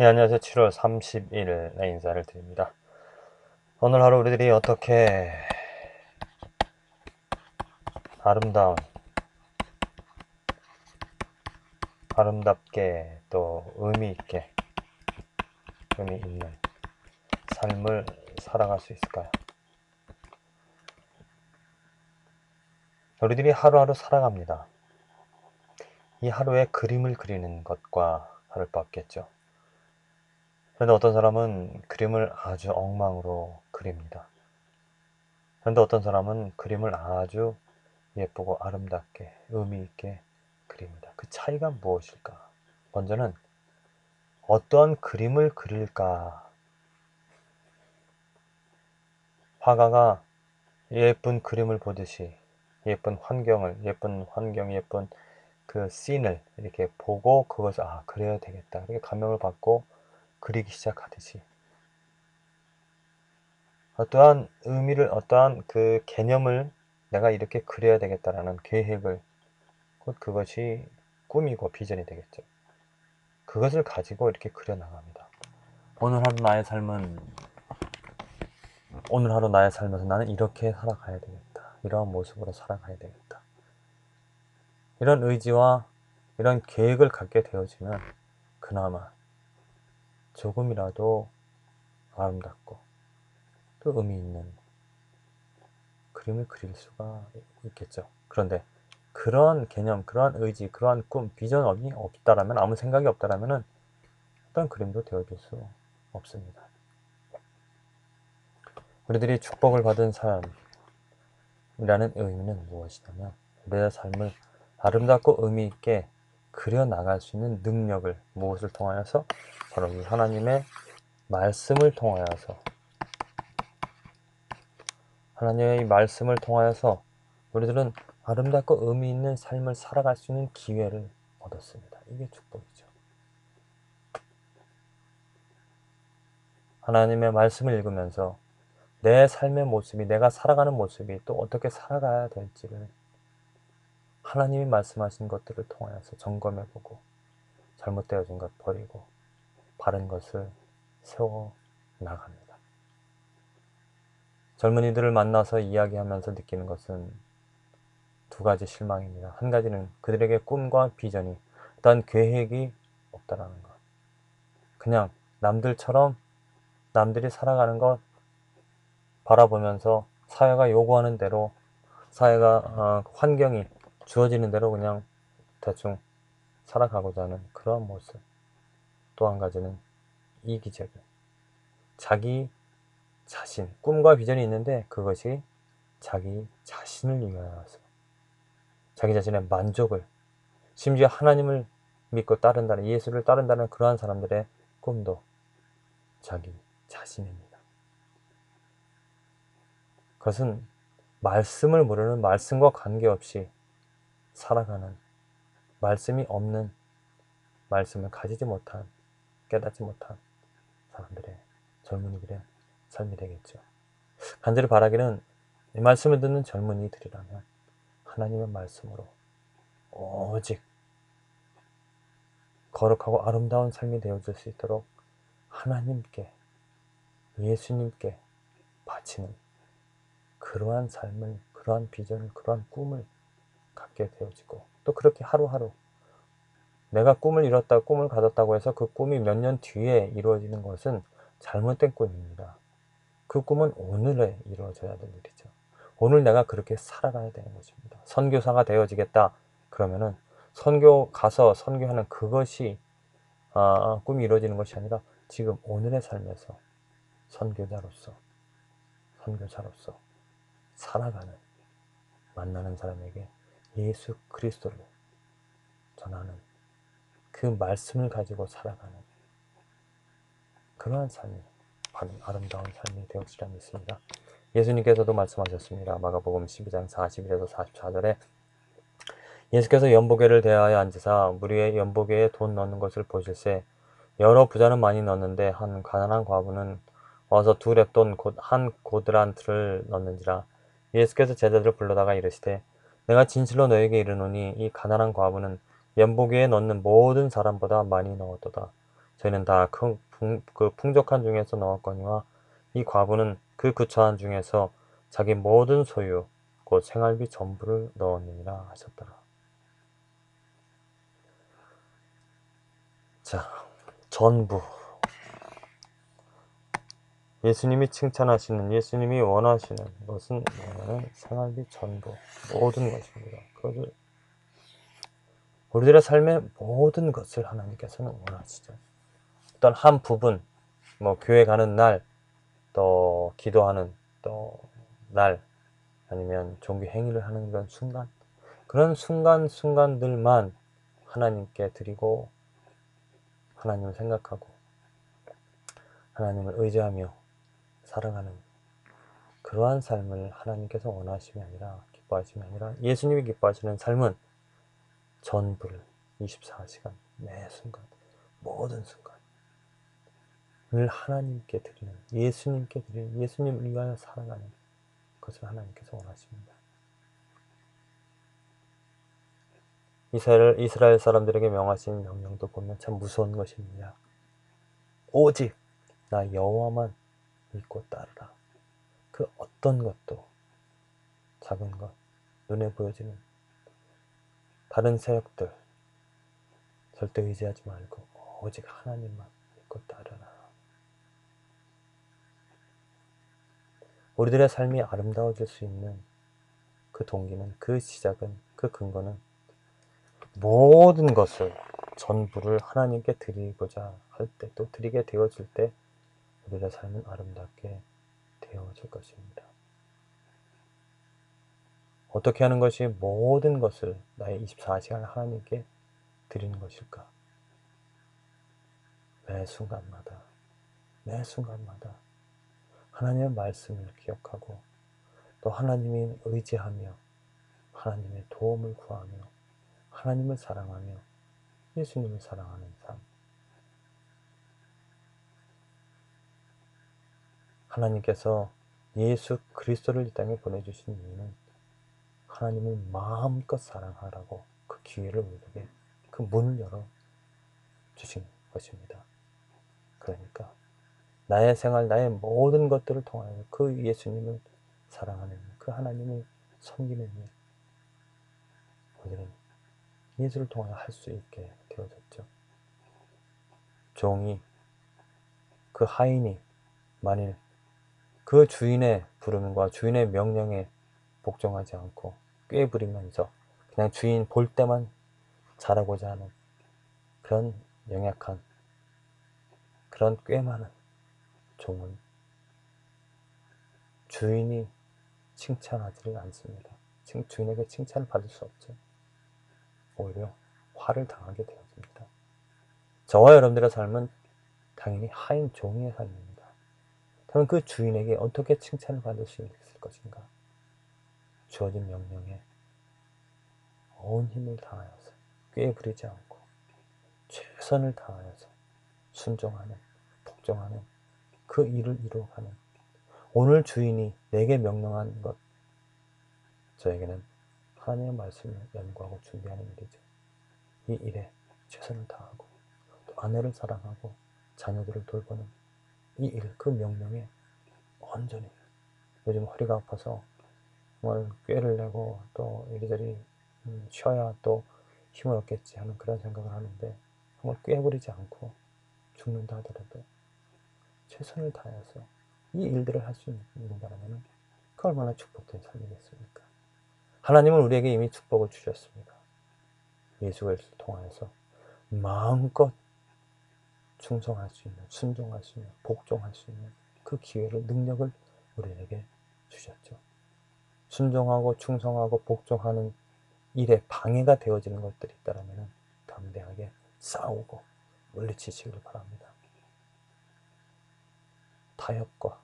네, 안녕하세요. 7월 30일 네, 인사를 드립니다. 오늘 하루 우리들이 어떻게 아름다운, 아름답게 또 의미 있게, 의미 있는 삶을 살아갈 수 있을까요? 우리들이 하루하루 살아갑니다. 이 하루에 그림을 그리는 것과 다를 바 없겠죠. 그런데 어떤 사람은 그림을 아주 엉망으로 그립니다. 그런데 어떤 사람은 그림을 아주 예쁘고 아름답게 의미 있게 그립니다. 그 차이가 무엇일까? 먼저는 어떤 그림을 그릴까? 화가가 예쁜 그림을 보듯이 예쁜 환경을 예쁜 환경 예쁜 그 씬을 이렇게 보고 그것을 아 그래야 되겠다 이렇게 감명을 받고 그리기 시작하듯이 어떠한 의미를 어떠한 그 개념을 내가 이렇게 그려야 되겠다라는 계획을 곧 그것이 꿈이고 비전이 되겠죠. 그것을 가지고 이렇게 그려 나갑니다. 오늘 하루 나의 삶은 오늘 하루 나의 삶에서 나는 이렇게 살아가야 되겠다. 이러한 모습으로 살아가야 되겠다. 이런 의지와 이런 계획을 갖게 되어지면 그나마 조금이라도 아름답고 또 의미 있는 그림을 그릴 수가 있겠죠. 그런데 그런 개념, 그러한 의지, 그러한 꿈, 비전이 없다라면 아무 생각이 없다라면은 어떤 그림도 되어줄 수 없습니다. 우리들이 축복을 받은 삶이라는 의미는 무엇이냐면 우리의 삶을 아름답고 의미 있게 그려 나갈 수 있는 능력을 무엇을 통하여서 바로 이 하나님의 말씀을 통하여서 하나님의 말씀을 통하여서 우리들은 아름답고 의미 있는 삶을 살아갈 수 있는 기회를 얻었습니다. 이게 축복이죠. 하나님의 말씀을 읽으면서 내 삶의 모습이, 내가 살아가는 모습이 또 어떻게 살아가야 될지를 하나님이 말씀하신 것들을 통하여서 점검해보고 잘못되어진 것 버리고 바른 것을 세워 나갑니다. 젊은이들을 만나서 이야기하면서 느끼는 것은 두 가지 실망입니다. 한 가지는 그들에게 꿈과 비전이 어떤 계획이 없다라는 것. 그냥 남들처럼 남들이 살아가는 것 바라보면서 사회가 요구하는 대로 사회가 어, 환경이 주어지는 대로 그냥 대충 살아가고자 하는 그러한 모습. 또 한 가지는 이기적인 자기 자신, 꿈과 비전이 있는데 그것이 자기 자신을 위하여서 자기 자신의 만족을 심지어 하나님을 믿고 따른다는 예수를 따른다는 그러한 사람들의 꿈도 자기 자신입니다. 그것은 말씀을 모르는 말씀과 관계없이 살아가는 말씀이 없는 말씀을 가지지 못한 깨닫지 못한 사람들의 젊은이들의 삶이 되겠죠. 간절히 바라기는 이 말씀을 듣는 젊은이들이라면 하나님의 말씀으로 오직 거룩하고 아름다운 삶이 되어질 수 있도록 하나님께 예수님께 바치는 그러한 삶을 그러한 비전을 그러한 꿈을 갖게 되어지고 또 그렇게 하루하루 내가 꿈을 이뤘다 꿈을 가졌다고 해서 그 꿈이 몇 년 뒤에 이루어지는 것은 잘못된 꿈입니다. 그 꿈은 오늘에 이루어져야 될 일이죠. 오늘 내가 그렇게 살아가야 되는 것입니다. 선교사가 되어지겠다 그러면은 선교 가서 선교하는 그것이 아, 꿈이 이루어지는 것이 아니라 지금 오늘의 삶에서 선교자로서 선교사로서 살아가는 만나는 사람에게 예수 그리스도를 전하는 그 말씀을 가지고 살아가는 그러한 삶이 아름다운 삶이 되었으리라 믿습니다. 예수님께서도 말씀하셨습니다. 마가복음 12장 41에서 44절에 예수께서 연보계를 대하여 앉으사 무리의 연보계에 돈 넣는 것을 보실세 여러 부자는 많이 넣는데 한 가난한 과부는 와서 두 랩돈 곧 한 고드란트를 넣는지라 예수께서 제자들을 불러다가 이르시되 내가 진실로 너에게 이르노니 이 가난한 과부는 연보기에 넣는 모든 사람보다 많이 넣었도다. 저희는 다 그 풍족한 중에서 나왔거니와 이 과부는 그 구차한 중에서 자기 모든 소유 곧 생활비 전부를 넣었느니라 하셨더라. 자, 전부. 예수님이 칭찬하시는, 예수님이 원하시는 것은 생활비 전부, 모든 것입니다. 그것을 우리들의 삶의 모든 것을 하나님께서는 원하시죠. 어떤 한 부분, 뭐 교회 가는 날, 또 기도하는 또 날, 아니면 종교 행위를 하는 그런 순간, 그런 순간 순간들만 하나님께 드리고 하나님을 생각하고 하나님을 의지하며 살아가는 그러한 삶을 하나님께서 원하심이 아니라 기뻐하심이 아니라 예수님이 기뻐하시는 삶은 전부를 24시간 매 순간 모든 순간을 하나님께 드리는 예수님께 드리는 예수님을 위하여 살아가는 것을 하나님께서 원하십니다. 이스라엘, 이스라엘 사람들에게 명하신 명령도 보면 참 무서운 것입니다. 오직 나 여호와만 믿고 따르라. 그 어떤 것도 작은 것, 눈에 보여지는 다른 세력들 절대 의지하지 말고 오직 하나님만 믿고 따르라. 우리들의 삶이 아름다워질 수 있는 그 동기는 그 시작은 그 근거는 모든 것을 전부를 하나님께 드리고자 할 때 또 드리게 되어질 때 우리의 삶은 아름답게 되어질 것입니다. 어떻게 하는 것이 모든 것을 나의 24시간 하나님께 드리는 것일까? 매 순간마다, 매 순간마다 하나님의 말씀을 기억하고 또 하나님이 의지하며 하나님의 도움을 구하며 하나님을 사랑하며 예수님을 사랑하는 삶. 하나님께서 예수 그리스도를 이 땅에 보내주신 이유는 하나님을 마음껏 사랑하라고 그 기회를 우리에게 그 문을 열어 주신 것입니다. 그러니까 나의 생활, 나의 모든 것들을 통하여 그 예수님을 사랑하는 그 하나님을 섬기는 일, 우리는 예수를 통하여 할 수 있게 되어졌죠. 종이, 그 하인이 만일 그 주인의 부름과 주인의 명령에 복종하지 않고 꾀 부리면서 그냥 주인 볼 때만 잘하고자 하는 그런 영약한 그런 꽤 많은 종은 주인이 칭찬하지를 않습니다. 주인에게 칭찬을 받을 수 없죠. 오히려 화를 당하게 되었습니다. 저와 여러분들의 삶은 당연히 하인 종의 삶입니다. 그러면 그 주인에게 어떻게 칭찬을 받을 수 있을 것인가? 주어진 명령에 온 힘을 다하여서 꾀부리지 않고 최선을 다하여서 순종하는, 복종하는 그 일을 이루어가는 오늘 주인이 내게 명령한 것 저에게는 하나님의 말씀을 연구하고 준비하는 일이죠. 이 일에 최선을 다하고 또 아내를 사랑하고 자녀들을 돌보는 이 일, 그 명령에 온전히 요즘 허리가 아파서 정말 꾀를 내고 또 이리저리 음, 쉬어야 또 힘을 얻겠지 하는 그런 생각을 하는데 정말 꾀부리지 않고 죽는다 하더라도 최선을 다해서 이 일들을 할 수 있는다면 그 얼마나 축복된 삶이겠습니까? 하나님은 우리에게 이미 축복을 주셨습니다. 예수 그리스도를 통하여서 마음껏 충성할 수 있는, 순종할 수 있는, 복종할 수 있는 그 기회를, 능력을 우리에게 주셨죠. 순종하고 충성하고 복종하는 일에 방해가 되어지는 것들이 있다면 담대하게 싸우고 물리치시길 바랍니다. 타협과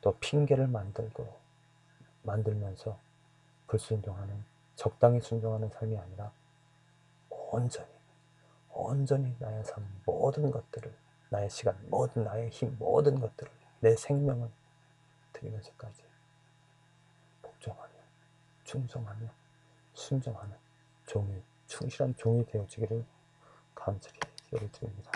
또 핑계를 만들고 만들면서 불순종하는 적당히 순종하는 삶이 아니라 온전히 온전히 나의 삶 모든 것들을 나의 시간 모든 나의 힘 모든 것들을 내 생명을 드리면서까지 복종하며 충성하며 순종하는 종이 충실한 종이 되어지기를 간절히 기도를 드립니다.